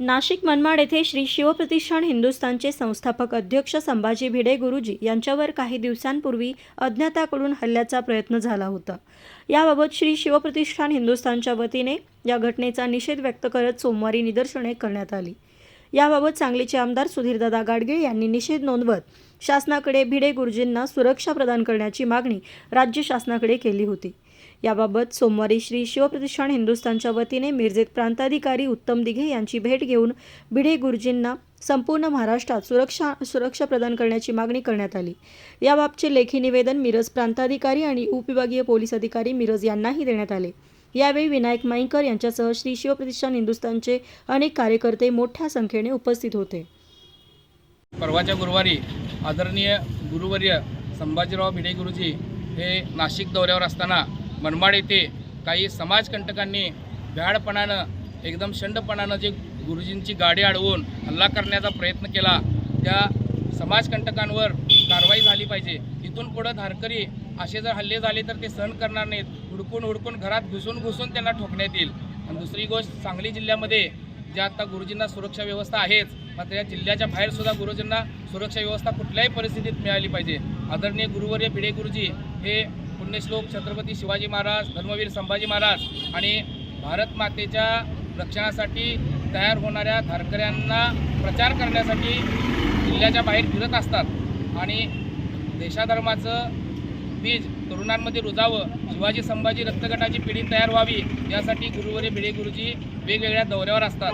नाशिक मनमाड येथे श्री शिवप्रतिष्ठान हिंदुस्थानचे संस्थापक अध्यक्ष संभाजी भिडे गुरुजी यांच्यावर काही दिवसांपूर्वी अज्ञाताकडून हल्ल्याचा प्रयत्न झाला होता. याबाबत श्री शिवप्रतिष्ठान हिंदुस्थानच्या वतीने या घटनेचा निषेध व्यक्त करत सोमवारी निदर्शने करण्यात आली. याबाबत सांगलीचे आमदार सुधीरदादा गाडगीळ यांनी निषेध नोंदवत शासनाकडे भिडे गुरुजींना सुरक्षा प्रदान करण्याची मागणी राज्य शासनाकडे केली होती. याबाबत सोमवारी श्री शिवप्रतिष्ठान हिंदुस्थानच्या वतीने मिरजेत प्रांताधिकारी उत्तम दिघे यांची भेट घेऊन भिडे गुरुजींना संपूर्ण महाराष्ट्रात सुरक्षा सुरक्षा प्रदान करण्याची मागणी करण्यात आली. याबाबतचे लेखी निवेदन मिरज प्रांताधिकारी आणि उपविभागीय पोलीस अधिकारी मिरज यांनाही देण्यात आले. यावेळी विनायक माईकर यांच्यासह श्री शिवप्रतिष्ठान हिंदुस्थानचे अनेक कार्यकर्ते मोठ्या संख्येने उपस्थित होते. परवाच्या गुरुवारी आदरणीय गुरुवर्य संभाजीराव भिडे गुरुजी हे नाशिक दौऱ्यावर असताना मनमाड येथे काही समाजकंटकांनी भ्याडपणानं एकदम शंडपणानं जे गुरुजींची गाडी अडवून हल्ला करण्याचा प्रयत्न केला त्या समाजकंटकांवर कारवाई झाली पाहिजे. इथून पुढं धारकरी असे जर हल्ले झाले तर ते सहन करणार नाहीत. हुडकून हुडकून घरात घुसून घुसून त्यांना ठोकण्यात येईल. आणि दुसरी गोष्ट सांगली जिल्ह्यामध्ये ज्या आता गुरुजींना सुरक्षा व्यवस्था आहेच मात्र या जिल्ह्याच्या बाहेरसुद्धा गुरुजींना सुरक्षा व्यवस्था कुठल्याही परिस्थितीत मिळाली पाहिजे. आदरणीय गुरुवर्य भिडे गुरुजी हे पुण्यश्लोक छत्रपती शिवाजी महाराज धर्मवीर संभाजी महाराज आणि भारत मातेच्या रक्षणासाठी तयार होणाऱ्या धारकऱ्यांना प्रचार करण्यासाठी जिल्ह्याच्या बाहेर फिरत असतात. आणि देशाधर्माचं बीज तरुणांमध्ये रुजावं शिवाजी संभाजी रक्तगटाची पिढी तयार व्हावी यासाठी गुरुवरे भिडे गुरुजी वेगवेगळ्या दौऱ्यावर असतात.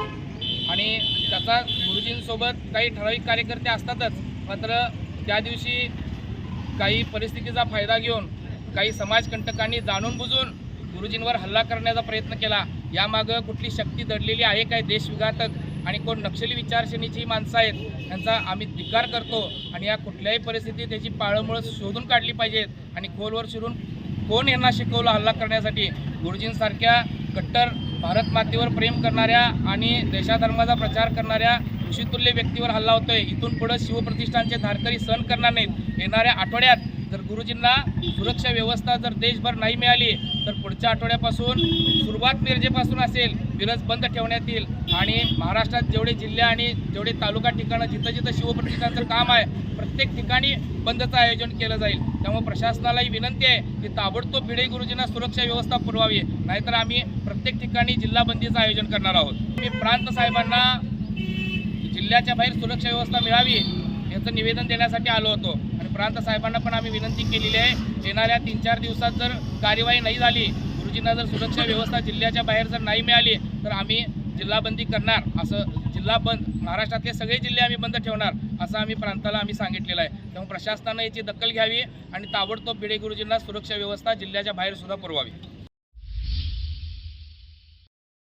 आणि त्याचा गुरुजींसोबत काही ठराविक कार्यकर्ते असतातच मात्र त्या दिवशी काही परिस्थितीचा फायदा घेऊन काही समाजकंटकांनी जाणून बुजून गुरुजींवर हल्ला करण्याचा प्रयत्न केला. यामागं कुठली शक्ती दडलेली आहे काय देशविघातक आणि कोण नक्षली विचारश्रेणीची माणसं आहेत त्यांचा आम्ही धिक्कार करतो आणि या कुठल्याही परिस्थितीत त्याची पाळंमुळं शोधून काढली पाहिजेत आणि खोलवर शिरून कोण यांना शिकवलं हल्ला करण्यासाठी? गुरुजींसारख्या कट्टर भारत मातेवर प्रेम करणाऱ्या आणि देशाधर्माचा प्रचार करणाऱ्या ऋषितुल्य व्यक्तीवर हल्ला होतोय. इथून पुढं शिवप्रतिष्ठानचे धारकरी सहन करणार नाहीत. येणाऱ्या आठवड्यात जर गुरुजींना सुरक्षा व्यवस्था जर देशभर नाही मिळाली तर पुढच्या आठवड्यापासून सुरुवात मिरजेपासून असेल मिरज बंद ठेवण्यात येईल. आणि महाराष्ट्रात जेवढे जिल्हे आणि जेवढे तालुका ठिकाणं जिथं जिथं शिवप्रतिष्ठानचं काम आहे प्रत्येक ठिकाणी बंदचं आयोजन केलं जाईल. त्यामुळे प्रशासनालाही विनंती आहे की ताबडतोब भिडे गुरुजींना सुरक्षा व्यवस्था पुरवावी. नाहीतर आम्ही प्रत्येक ठिकाणी जिल्हा बंदीचं आयोजन करणार आहोत. मी प्रांत साहेबांना जिल्ह्याच्या बाहेर सुरक्षा व्यवस्था मिळावी याचं निवेदन देण्यासाठी आलो होतो. आणि प्रांत साहेबांना पण आम्ही विनंती केलेली आहे येणाऱ्या तीन चार दिवसात जर कार्यवाही नाही झाली गुरुजींना जर सुरक्षा व्यवस्था जिल्ह्याच्या बाहेर जर नाही मिळाली तर आम्ही जिल्हाबंदी करणार असं जिल्हा बंद महाराष्ट्रातले सगळे जिल्हे आम्ही बंद ठेवणार असं आम्ही प्रांताला आम्ही सांगितलेलं आहे. त्यामुळे प्रशासनानं याची दखल घ्यावी आणि ताबडतोब भिडे गुरुजींना सुरक्षा व्यवस्था जिल्ह्याच्या बाहेर सुद्धा पुरवावी.